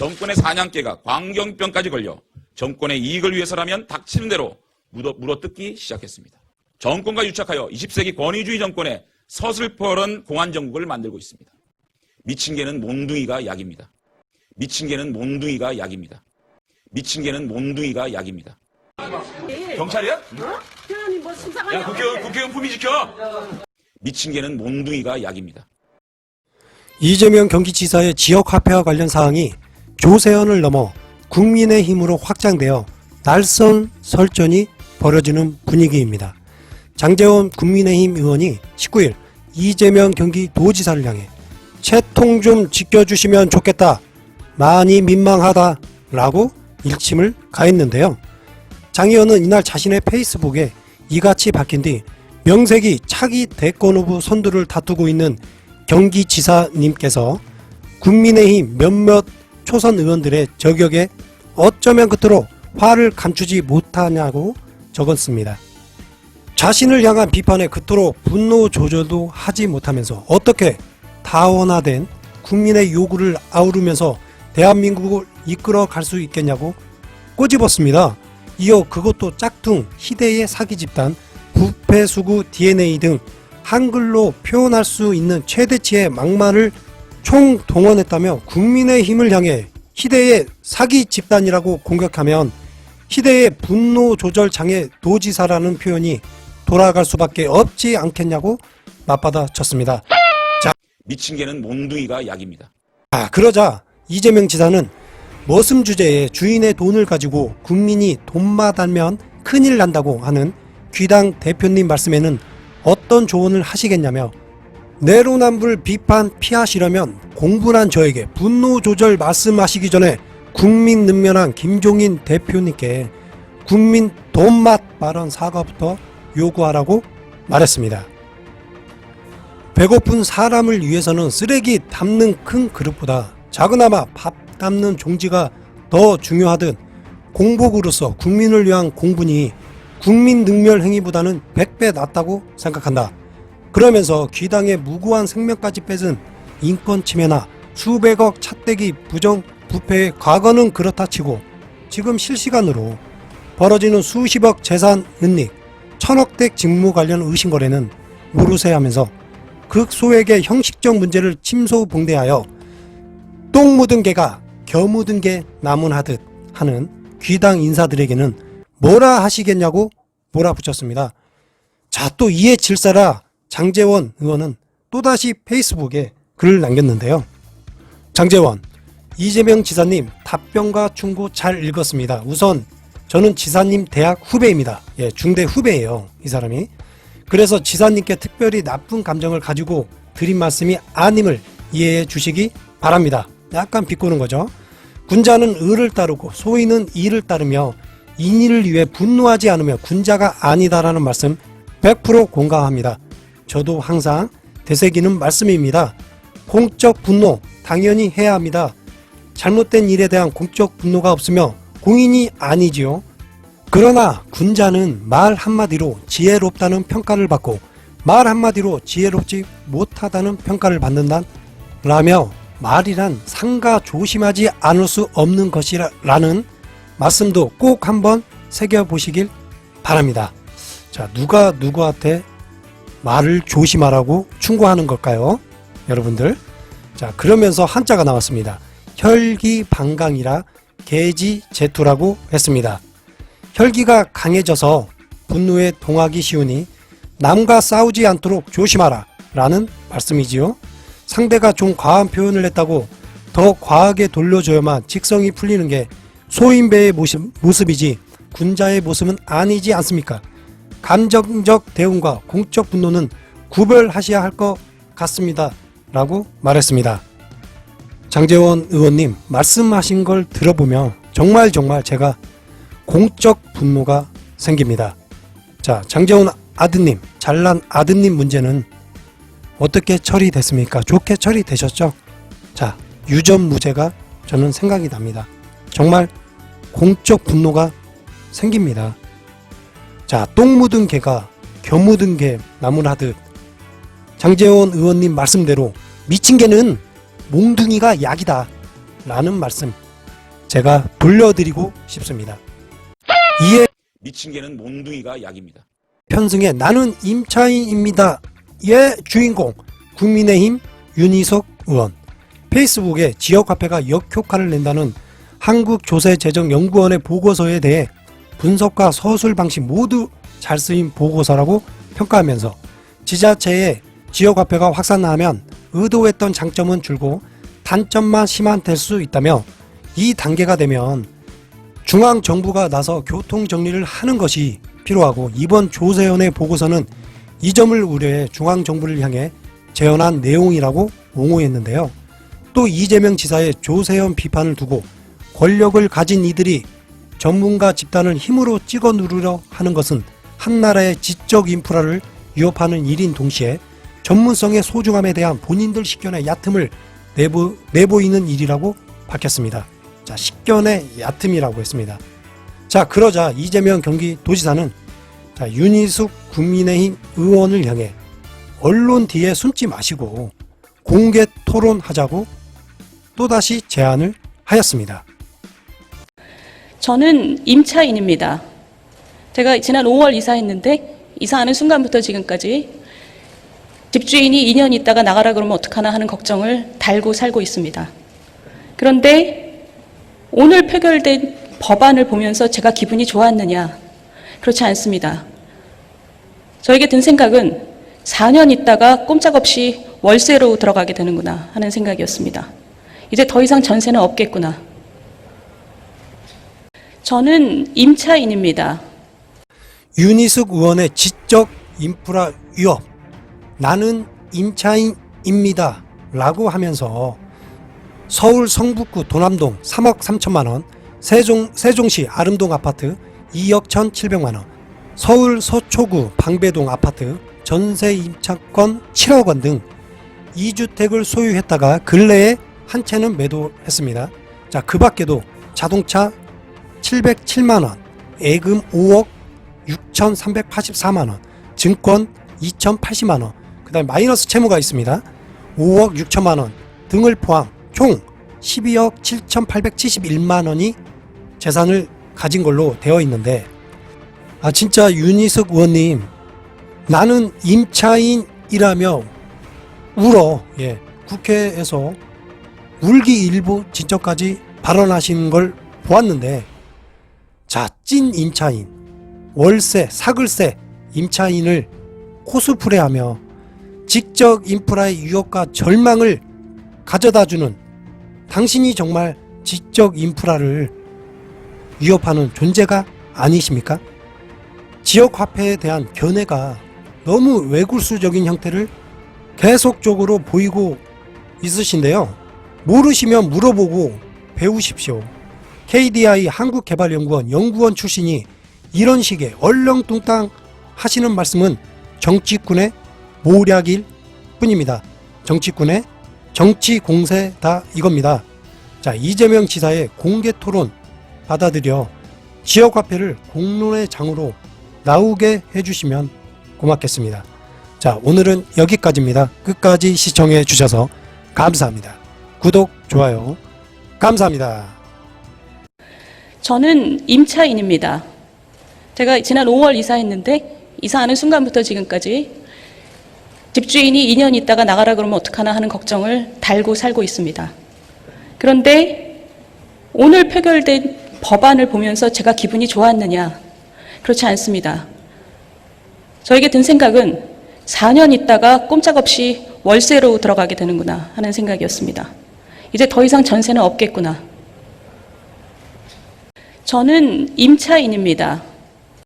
정권의 사냥개가 광경병까지 걸려 정권의 이익을 위해서라면 닥치는 대로 물어, 물어 뜯기 시작했습니다. 정권과 유착하여 20세기 권위주의 정권의 서슬퍼런 공안정국을 만들고 있습니다. 미친 개는 몽둥이가 약입니다. 미친 개는 몽둥이가 약입니다. 미친 개는 몽둥이가 약입니다. 경찰이야? 태연이 뭐 수상한 야, 국회의원, 국회의원 품위 지켜! 미친 개는 몽둥이가 약입니다. 이재명 경기지사의 지역 화폐와 관련 사항이 교세연을 넘어 국민의 힘으로 확장되어 날선 설전이 벌어지는 분위기입니다. 장재원 국민의힘 의원이 19일 이재명 경기도지사를 향해 채통 좀 지켜주시면 좋겠다. 많이 민망하다. 라고 일침을 가했는데요. 장 의원은 이날 자신의 페이스북에 이같이 밝힌 뒤 명색이 차기 대권 후보 선두를 다투고 있는 경기지사님께서 국민의힘 몇몇 초선 의원들의 저격에 어쩌면 끝으로 화를 감추지 못하냐고 적었습니다. 자신을 향한 비판에 그토록 분노 조절도 하지 못하면서 어떻게 다원화된 국민의 요구를 아우르면서 대한민국을 이끌어 갈 수 있겠냐고 꼬집었습니다. 이어 그것도 짝퉁, 희대의 사기 집단, 부패수구 DNA 등 한글로 표현할 수 있는 최대치의 막말을 총동원했다며 국민의 힘을 향해 희대의 사기 집단이라고 공격하면 희대의 분노 조절 장애 도지사라는 표현이 돌아갈 수밖에 없지 않겠냐고 맞받아 쳤습니다. 미친 개는 몽둥이가 약입니다. 아, 그러자 이재명 지사는 머슴 주제에 주인의 돈을 가지고 국민이 돈만 달면 큰일 난다고 하는 귀당 대표님 말씀에는 어떤 조언을 하시겠냐며 내로남불 비판 피하시려면 공분한 저에게 분노 조절 말씀하시기 전에 국민 능면한 김종인 대표님께 국민 돈맛 발언 사과부터 요구하라고 말했습니다. 배고픈 사람을 위해서는 쓰레기 담는 큰 그릇보다 작은아마 밥 담는 종지가 더 중요하듯 공복으로서 국민을 위한 공분이 국민 능멸 행위보다는 100배 낫다고 생각한다. 그러면서 귀당의 무고한 생명까지 뺏은 인권 침해나 수백억 차떼기 부정 부패의 과거는 그렇다 치고 지금 실시간으로 벌어지는 수십억 재산 은닉, 천억대 직무 관련 의심 거래는 무르세하면서 극소액의 형식적 문제를 침소봉대하여 똥 묻은 개가 겨 묻은 개 나문하듯 하는 귀당 인사들에게는 뭐라 하시겠냐고 몰아붙였습니다. 자, 또 이에 질사라 장재원 의원은 또다시 페이스북에 글을 남겼는데요. 장재원, 이재명 지사님 답변과 충고 잘 읽었습니다. 우선 저는 지사님 대학 후배입니다. 예, 중대 후배예요. 이 사람이. 그래서 지사님께 특별히 나쁜 감정을 가지고 드린 말씀이 아님을 이해해 주시기 바랍니다. 약간 비꼬는 거죠. 군자는 의를 따르고 소인은 이를 따르며 인의를 위해 분노하지 않으며 군자가 아니다라는 말씀 100% 공감합니다. 저도 항상 되새기는 말씀입니다. 공적 분노 당연히 해야 합니다. 잘못된 일에 대한 공적 분노가 없으며 공인이 아니지요. 그러나 군자는 말 한마디로 지혜롭다는 평가를 받고 말 한마디로 지혜롭지 못하다는 평가를 받는다 라며 말이란 상가 조심하지 않을 수 없는 것이라는 말씀도 꼭 한번 새겨보시길 바랍니다. 자, 누가 누구한테 말을 조심하라고 충고하는 걸까요? 여러분들. 자, 그러면서 한자가 나왔습니다. 혈기방강이라 개지제투라고 했습니다. 혈기가 강해져서 분노에 동하기 쉬우니 남과 싸우지 않도록 조심하라 라는 말씀이지요. 상대가 좀 과한 표현을 했다고 더 과하게 돌려줘야만 직성이 풀리는 게 소인배의 모습, 모습이지 군자의 모습은 아니지 않습니까? 감정적 대응과 공적 분노는 구별하셔야 할 것 같습니다. 라고 말했습니다. 장재원 의원님 말씀하신 걸 들어보면 정말 정말 제가 공적 분노가 생깁니다. 자, 장재원 아드님, 잘난 아드님 문제는 어떻게 처리됐습니까? 좋게 처리되셨죠? 자, 유전 무죄가 저는 생각이 납니다. 정말 공적 분노가 생깁니다. 자, 똥 묻은 개가 겨 묻은 개 나무라듯 장재원 의원님 말씀대로 미친 개는 몽둥이가 약이다 라는 말씀 제가 돌려드리고 싶습니다. 이에 미친 개는 몽둥이가 약입니다. 편승의 나는 임차인입니다. 의 주인공 국민의힘 윤희석 의원 페이스북에 지역화폐가 역효과를 낸다는 한국조세재정연구원의 보고서에 대해 분석과 서술 방식 모두 잘 쓰인 보고서라고 평가하면서 지자체의 지역화폐가 확산하면 의도했던 장점은 줄고 단점만 심화될 수 있다며 이 단계가 되면 중앙 정부가 나서 교통 정리를 하는 것이 필요하고 이번 조세현의 보고서는 이 점을 우려해 중앙 정부를 향해 제언한 내용이라고 옹호했는데요. 또 이재명 지사의 조세현 비판을 두고 권력을 가진 이들이 전문가 집단을 힘으로 찍어 누르려 하는 것은 한 나라의 지적 인프라를 위협하는 일인 동시에 전문성의 소중함에 대한 본인들 식견의 얕음을 내보, 내보이는 일이라고 밝혔습니다. 자, 식견의 얕음이라고 했습니다. 자, 그러자 이재명 경기도지사는 자, 윤희숙 국민의힘 의원을 향해 언론 뒤에 숨지 마시고 공개 토론하자고 또다시 제안을 하였습니다. 저는 임차인입니다. 제가 지난 5월 이사했는데 이사하는 순간부터 지금까지 집주인이 2년 있다가 나가라 그러면 어떡하나 하는 걱정을 달고 살고 있습니다. 그런데 오늘 표결된 법안을 보면서 제가 기분이 좋았느냐? 그렇지 않습니다. 저에게 든 생각은 4년 있다가 꼼짝없이 월세로 들어가게 되는구나 하는 생각이었습니다. 이제 더 이상 전세는 없겠구나. 저는 임차인입니다. 윤희숙 의원의 지적 인프라 위협 나는 임차인입니다 라고 하면서 서울 성북구 도남동 3억 3천만 원 세종, 세종시 아름동 아파트 2억 1,700만 원 서울 서초구 방배동 아파트 전세 임차권 7억 원 등 2주택을 소유했다가 근래에 한 채는 매도했습니다. 자, 그 밖에도 자동차 707만 원, 예금 5억 6,384만 원, 증권 2,080만 원, 그 다음에 마이너스 채무가 있습니다. 5억 6천만 원 등을 포함 총 12억 7,871만 원이 재산을 가진 걸로 되어 있는데 아 진짜 윤희숙 의원님 나는 임차인이라며 울어 예 국회에서 울기 일부 진짜까지 발언하신 걸 보았는데 자 찐 임차인 월세 사글세 임차인을 코스프레하며 직접 인프라의 유혹과 절망을 가져다주는 당신이 정말 지적 인프라를 위협하는 존재가 아니십니까? 지역 화폐에 대한 견해가 너무 외굴수적인 형태를 계속적으로 보이고 있으신데요. 모르시면 물어보고 배우십시오. KDI 한국개발연구원 연구원 출신이 이런 식의 얼렁뚱땅 하시는 말씀은 정치꾼의 모략일 뿐입니다. 정치꾼의 정치 공세 다 이겁니다. 자, 이재명 지사의 공개 토론 받아들여 지역 화폐를 공론의 장으로 나오게 해주시면 고맙겠습니다. 자, 오늘은 여기까지입니다. 끝까지 시청해 주셔서 감사합니다. 구독, 좋아요. 감사합니다. 저는 임차인입니다. 제가 지난 5월 이사했는데 이사하는 순간부터 지금까지 집주인이 2년 있다가 나가라 그러면 어떡하나 하는 걱정을 달고 살고 있습니다. 그런데 오늘 표결된 법안을 보면서 제가 기분이 좋았느냐? 그렇지 않습니다. 저에게 든 생각은 4년 있다가 꼼짝없이 월세로 들어가게 되는구나 하는 생각이었습니다. 이제 더 이상 전세는 없겠구나. 저는 임차인입니다.